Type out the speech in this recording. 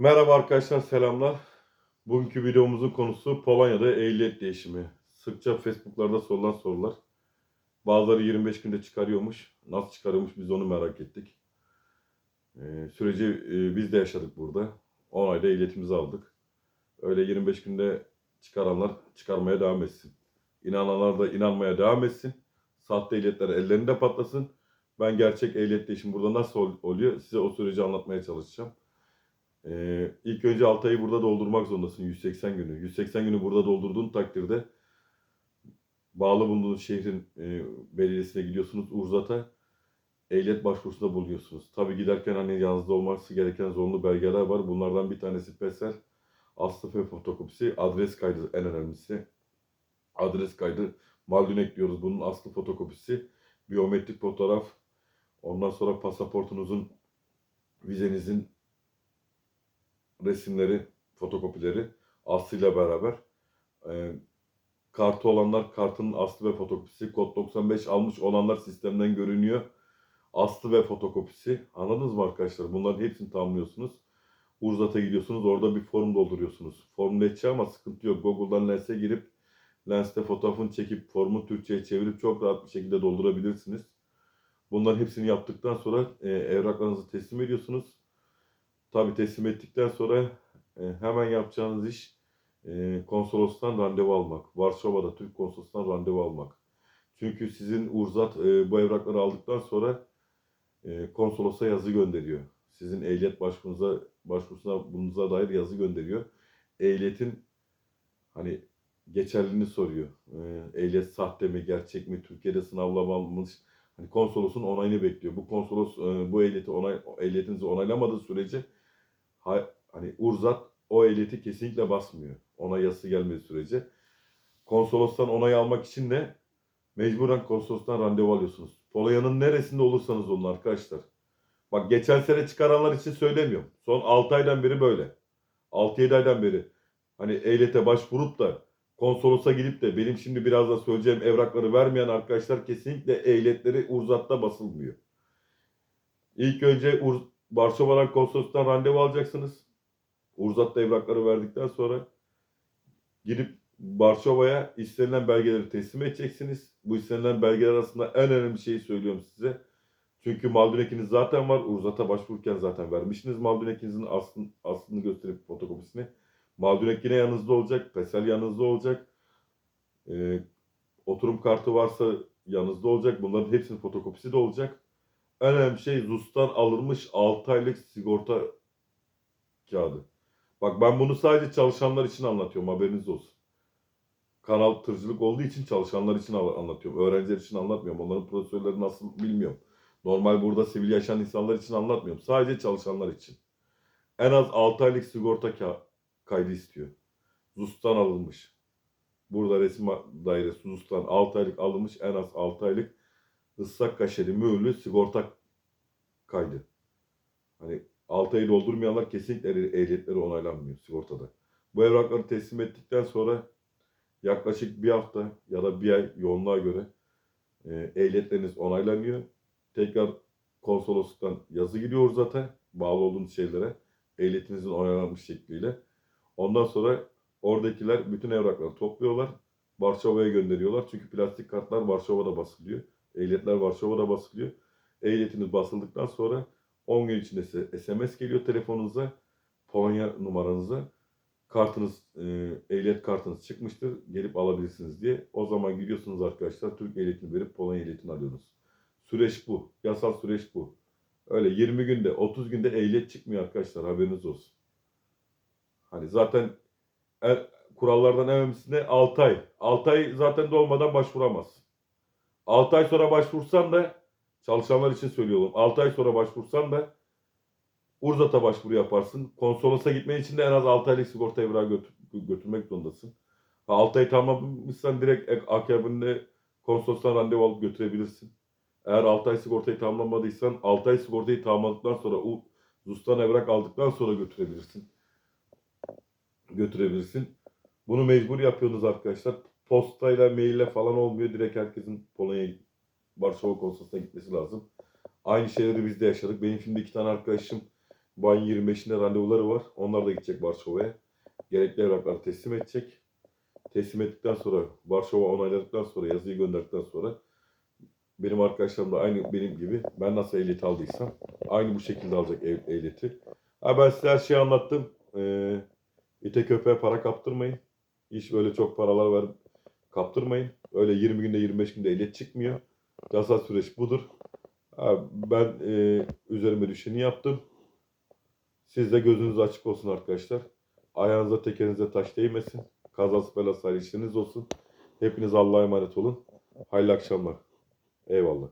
Merhaba arkadaşlar selamlar. Bugünkü videomuzun konusu Polonya'da ehliyet değişimi. Sıkça Facebook'larda sorulan sorular. Bazıları 25 günde çıkarıyormuş. Nasıl çıkarıyormuş biz onu merak ettik. Ee, süreci e, biz de yaşadık burada. 10 ayda ehliyetimizi aldık. Öyle 25 günde çıkaranlar çıkarmaya devam etsin. İnananlar da inanmaya devam etsin. Sahte ehliyetler ellerinde patlasın. Ben gerçek ehliyet değişimi burada nasıl ol- oluyor size o süreci anlatmaya çalışacağım. Ee, ilk önce 6 ayı burada doldurmak zorundasın 180 günü. 180 günü burada doldurduğun takdirde bağlı bulunduğunuz şehrin e, belediyesine gidiyorsunuz Urzat'a ehliyet başvurusunda bulunuyorsunuz. Tabii giderken hani yanınızda olması gereken zorunlu belgeler var. Bunlardan bir tanesi PESEL, aslı ve fotokopisi, adres kaydı en önemlisi. Adres kaydı, Maldünek diyoruz bunun aslı fotokopisi, biyometrik fotoğraf, ondan sonra pasaportunuzun, vizenizin resimleri, fotokopileri aslıyla beraber. E, kartı olanlar kartının aslı ve fotokopisi. Kod 95 almış olanlar sistemden görünüyor. Aslı ve fotokopisi. Anladınız mı arkadaşlar? Bunların hepsini tamamlıyorsunuz. Urzat'a gidiyorsunuz. Orada bir form dolduruyorsunuz. Form netçi ama sıkıntı yok. Google'dan Lens'e girip Lens'te fotoğrafını çekip formu Türkçe'ye çevirip çok rahat bir şekilde doldurabilirsiniz. Bunların hepsini yaptıktan sonra e, evraklarınızı teslim ediyorsunuz. Tabii teslim ettikten sonra e, hemen yapacağınız iş e, konsolostan randevu almak. Varşova'da Türk konsolostan randevu almak. Çünkü sizin Urzat e, bu evrakları aldıktan sonra e, konsolosa yazı gönderiyor. Sizin ehliyet başvurunuza, başvurusuna bunuza dair yazı gönderiyor. Ehliyetin hani geçerliliğini soruyor. E, ehliyet sahte mi, gerçek mi, Türkiye'de sınavlanmamış. Hani konsolosun onayını bekliyor. Bu konsolos e, bu ehliyeti onay, ehliyetinizi onaylamadığı sürece hani Urzat o ehliyeti kesinlikle basmıyor. Ona yazısı gelmediği sürece. Konsolostan onay almak için de mecburen konsolostan randevu alıyorsunuz. Polonya'nın neresinde olursanız olun arkadaşlar. Bak geçen sene çıkaranlar için söylemiyorum. Son 6 aydan beri böyle. 6-7 aydan beri. Hani ehliyete başvurup da konsolosa gidip de benim şimdi biraz da söyleyeceğim evrakları vermeyen arkadaşlar kesinlikle ehliyetleri Urzat'ta basılmıyor. İlk önce Ur Varşova'dan konsolostan randevu alacaksınız. Urzat'ta evrakları verdikten sonra gidip Varşova'ya istenilen belgeleri teslim edeceksiniz. Bu istenilen belgeler arasında en önemli şeyi söylüyorum size. Çünkü Maldünek'iniz zaten var. Urzat'a başvururken zaten vermişsiniz Maldünek'inizin aslını, aslını gösterip fotokopisini. Maldünek yine yanınızda olacak. Pesel yanınızda olacak. Ee, oturum kartı varsa yanınızda olacak. Bunların hepsinin fotokopisi de olacak. Önemli şey ZUS'tan alınmış 6 aylık sigorta kağıdı. Bak ben bunu sadece çalışanlar için anlatıyorum haberiniz olsun. Kanal tırcılık olduğu için çalışanlar için anlatıyorum. Öğrenciler için anlatmıyorum. Onların prosedürleri nasıl bilmiyorum. Normal burada sivil yaşayan insanlar için anlatmıyorum. Sadece çalışanlar için. En az 6 aylık sigorta ka- kaydı istiyor. ZUS'tan alınmış. Burada resim dairesi ZUS'tan 6 aylık alınmış en az 6 aylık ıssak kaşeli mühürlü sigorta kaydı. Hani 6 ayı doldurmayanlar kesinlikle ehliyetleri onaylanmıyor sigortada. Bu evrakları teslim ettikten sonra yaklaşık bir hafta ya da bir ay yoğunluğa göre e, ehliyetleriniz onaylanıyor. Tekrar konsolosluktan yazı gidiyor zaten bağlı olduğunuz şeylere ehliyetinizin onaylanmış şekliyle. Ondan sonra oradakiler bütün evrakları topluyorlar. Varşova'ya gönderiyorlar. Çünkü plastik kartlar Varşova'da basılıyor. Ehliyetler Varşova'da basılıyor. Ehliyetiniz basıldıktan sonra 10 gün içinde size SMS geliyor telefonunuza. Polonya numaranıza. Kartınız, e, ehliyet kartınız çıkmıştır. Gelip alabilirsiniz diye. O zaman gidiyorsunuz arkadaşlar. Türk ehliyetini verip Polonya ehliyetini alıyorsunuz. Süreç bu. Yasal süreç bu. Öyle 20 günde, 30 günde ehliyet çıkmıyor arkadaşlar. Haberiniz olsun. Hani zaten en- kurallardan en önemlisi ne? 6 ay. 6 ay zaten dolmadan başvuramazsın. 6 ay sonra başvursan da çalışanlar için söylüyorum. 6 ay sonra başvursan da Urzat'a başvuru yaparsın. Konsolosa gitmen için de en az 6 aylık sigorta evrağı götür- götürmek zorundasın. 6 ay tamamlamışsan direkt akabinde konsolostan randevu alıp götürebilirsin. Eğer 6 ay sigortayı tamamlamadıysan 6 ay sigortayı tamamladıktan sonra U- ZUS'tan evrak aldıktan sonra götürebilirsin. Götürebilirsin. Bunu mecbur yapıyorsunuz arkadaşlar. Postayla, maille falan olmuyor. Direkt herkesin Polonya'ya Varşova konsolosluğuna gitmesi lazım. Aynı şeyleri biz de yaşadık. Benim şimdi iki tane arkadaşım bu ayın 25'inde randevuları var. Onlar da gidecek Varşova'ya. Gerekli evrakları teslim edecek. Teslim ettikten sonra, Varşova onayladıktan sonra, yazıyı gönderdikten sonra benim arkadaşlarım da aynı benim gibi ben nasıl ehliyet aldıysam aynı bu şekilde alacak ev- ehliyeti. Ha ben size her şeyi anlattım. Ee, ite köpeğe para kaptırmayın. Hiç böyle çok paralar ver kaptırmayın. Öyle 20 günde 25 günde ehliyet çıkmıyor. Yasal süreç budur. Ben e, üzerime düşeni yaptım. Siz de gözünüz açık olsun arkadaşlar. Ayağınıza tekerinize taş değmesin. Kazası belası işiniz olsun. Hepiniz Allah'a emanet olun. Hayırlı akşamlar. Eyvallah.